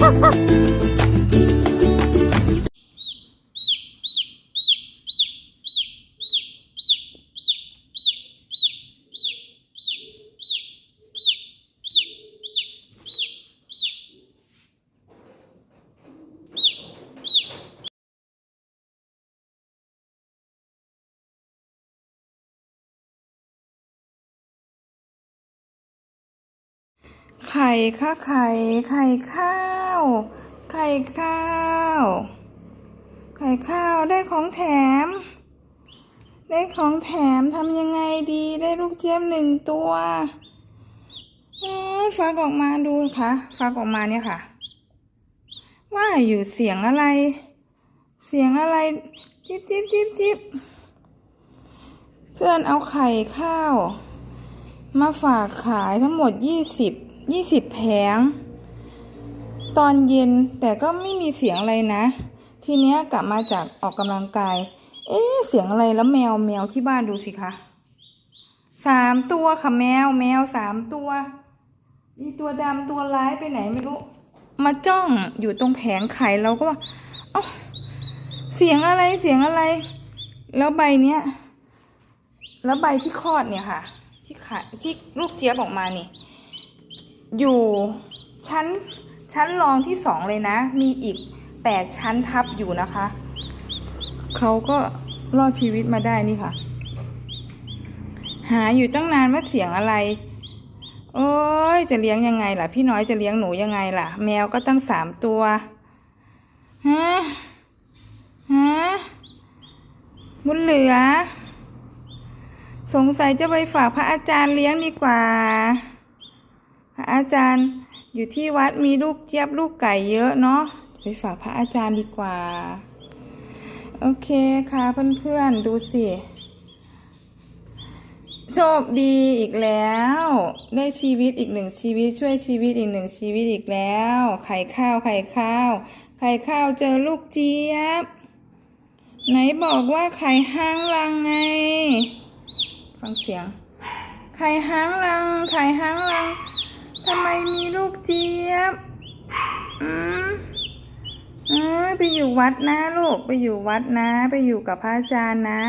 ไข่ค่ะไข่ไข่ข้า ไข่ข้าว ไข่ข้าวได้ของแถม ได้ของแถมทำยังไงดีได้ลูกเจี๊ยบหนึ่งตัวเอ้ยฟักออกมาดูค่ะฟักออกมาเนี่ยค่ะ ว่าอยู่เสียงอะไร เสียงอะไร จิบจิบจิบจิบเพื่อนเอาไข่ข้าว มาฝากขายทั้งหมดยี่สิบยี่สิบแผง ตอนเย็นแต่ก็ไม่มีเสียงอะไรนะ ทีเนี้ยกลับมาจากออกกำลังกาย เอ๊ะเสียงอะไรแล้วแมวแมวที่บ้านดูสิคะสามตัวค่ะแมวแมวสามตัวอีตัวดำตัวร้ายไปไหนไม่รู้ มาจ้องอยู่ตรงแผงไข่เราก็ว่า เอ้าเสียงอะไรเสียงอะไร แล้วใบเนี้ยแล้วใบที่คลอดเนี่ยค่ะ ที่ขาที่ลูกเจี๊ยบออกมานี่ อยู่ชั้น ชั้นรองที่สองเลยนะ มีอีกแปดชั้นทับอยู่นะคะ เขาก็รอดชีวิตมาได้นี่ค่ะ หาอยู่ตั้งนานว่าเสียงอะไร โอ้ยจะเลี้ยงยังไงล่ะ พี่น้อยจะเลี้ยงหนูยังไงล่ะ แมวก็ตั้งสามตัวฮะฮะบุญเหลือ สงสัยจะไปฝากพระอาจารย์เลี้ยงดีกว่า พระอาจารย์ อยู่ที่วัดมีลูกเจี๊ยบลูกไก่เยอะเนาะไปฝากพระอาจารย์ดีกว่า โอเคค่ะเพื่อนๆดูสิ โชคดีอีกแล้ว ได้ชีวิตอีกหนึ่งชีวิตช่วยชีวิตอีกหนึ่งชีวิตอีกแล้ว ไข่ข้าวไข่ข้าวไข่ข้าวเจอลูกเจี๊ยบ ไหนบอกว่าไข่ห้างลังไง ฟังเสียง ไข่ห้างลัง ไข่ห้างลัง ทำไมมีลูกเจี๊ยบ อืมเออไปอยู่วัดนะลูก ไปอยู่วัดนะ ไปอยู่กับพระอาจารย์นะ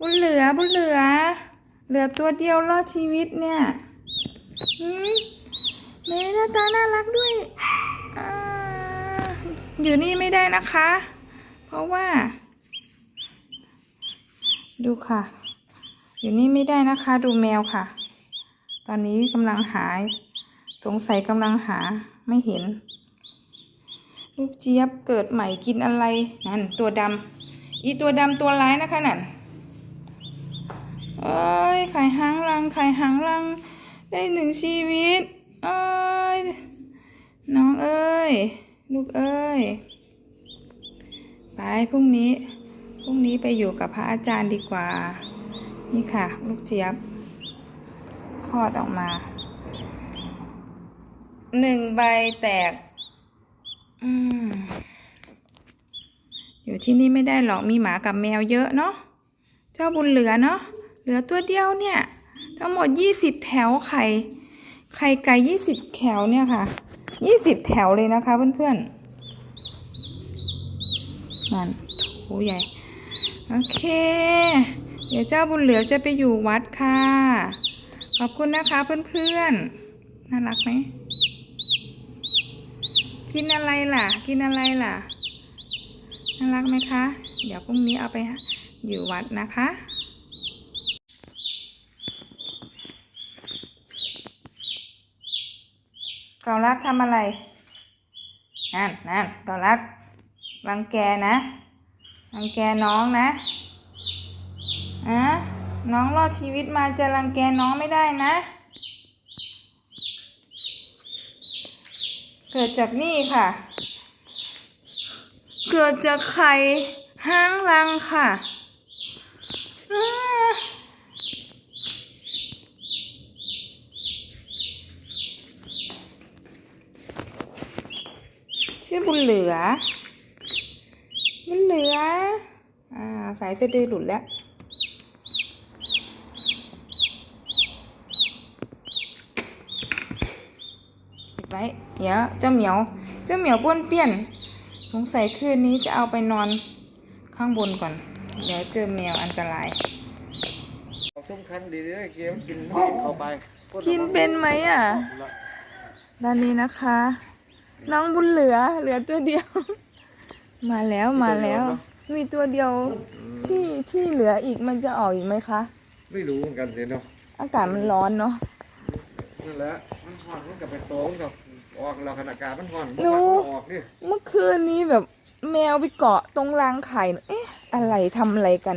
บุญเหลือ บุญเหลือ เหลือตัวเดียวรอดชีวิตเนี่ยอืมเมหน้าตาน่ารักด้วยออยู่นี่ไม่ได้นะคะ เพราะว่า ดูค่ะ อยู่นี่ไม่ได้นะคะ ดูแมวค่ะ ตอนนี้กำลังหาสงสัยกำลังหาไม่เห็น ลูกเจี๊ยบเกิดใหม่กินอะไรนั่นตัวดำอีตัวดำตัวร้ายนะคะนั่นเอ้ยไข่หางรังไข่หางรัง ได้หนึ่งชีวิต เอ้ย น้องเอ้ย ลูกเอ้ย ไปพรุ่งนี้ พรุ่งนี้ไปอยู่กับพระอาจารย์ดีกว่า นี่ค่ะ ลูกเจี๊ยบ คลอดออกมา หนึ่งใบแตก อืมอยู่ที่นี่ไม่ได้หรอกมีหมากับแมวเยอะเนาะ เจ้าบุญเหลือเนาะ เหลือตัวเดียวเนี่ย ทั้งหมดยี่สิบแถวไข่ ไข่ไก่ยี่สิบแถวเนี่ยค่ะ ยี่สิบแถวเลยนะคะเพื่อนๆ นั่นโถใหญ่ โอเค เดี๋ยวเจ้าบุญเหลือจะไปอยู่วัดค่ะ ขอบคุณนะคะเพื่อนๆ น่ารักไหม กินอะไรล่ะ กินอะไรล่ะ น่ารักไหมคะ เดี๋ยวพรุ่งนี้เอาไปอยู่วัดนะคะเกาลักทำอะไร นั่นนั่นเกาลักรังแกนะรังแกน้องนะอะ น้องรอดชีวิตมาจะรังแกน้องไม่ได้นะ เกิดจากนี่ค่ะ เกิดจากไข่ห้างรังค่ะชื่อบุญเหลือ บุญเหลือ อ่า สายสะดือหลุดแล้ว ไปไว้เดี๋ยวเจ้าเหมียว เจ้าเหมียวป้วนเปี้ยน สงสัยคืนนี้จะเอาไปนอนข้างบนก่อน เดี๋ยวเจอแมวอันตรายเอาส้มคันดีๆได้เกมกินกินเข้าไปกินเป็นไหมอะ ด้านนี้นะคะ น้องบุญเหลือเหลือตัวเดียว มาแล้วมาแล้ว มีตัวเดียวที่ที่เหลืออีกมันจะออกอีกไหมคะ ไม่รู้เหมือนกันสิเนาะ อากาศมันร้อนเนาะ นั่นแหละมัน ห่อนมันกับไปโตมันกับออกเราขนาดกาศมันห่อนรู้มันออกดิเมื่อคืนนี้แบบแมวไปเกาะตรงรางไข่เอ๊ะ อะไรทำอะไรกัน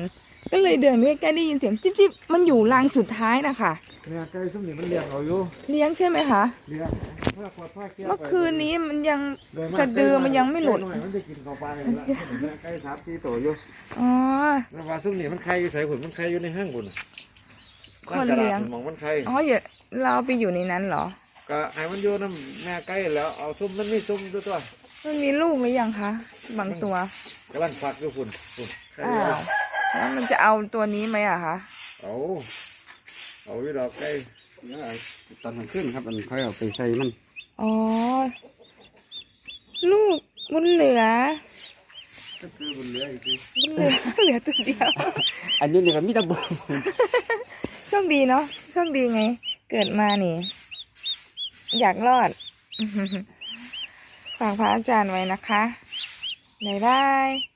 ก็เลยเดินไปใกล้ๆได้ยินเสียงจิ๊บจิ๊บมันอยู่รางสุดท้ายนะคะเนี่ยไก่ส้มนี่มันเลี้ยงเอาอยู่เลี้ยงใช่ไหมคะ เลี้ยงเมื่อขวดผ้าเกี้ยวเมื่อคืนนี้มันยังโดยากสะดือมันยังไม่หลุดไก่น่อยมันจะกินเข้าไปแล้วเนี่ยไก่สามสี่ตัวอยู่อ๋อ แล้วว่าส้มนี่มันไข่อยู่ใส่ขุนมันไข่อยู่ในห้างขุนคนเลี้ยง ร้ากระดาษมองมันไข่ อ๋ออย่าเราไปอยู่ในนั้นเหรอ ก็ให้มันอยู่น้ำแม่ไก่แล้วเอาส้มมันไม่ส้มด้วยตัวมันมีลูกหรือยังคะบางตัวกำลังฟักอยู่ขุนขุนไข่อ้าวแล้วมันจะเอาตัวนี้ไหมอะคะเอาเอาอยู่ดอกไก่ตอนกลางคืนครับมันค่อยเอาไปใส่มันอ๋อลูกบุญเหลือก็ซื้อบนเรืออีกทีบุญเหลือเหลือตัวเดียว อันนี้นี่ก็มีแตะบุโชคดีเนาะโชคดีไง เกิดมานี่ อยากรอด ฝากพระอาจารย์ไว้นะคะบ๊ายบาย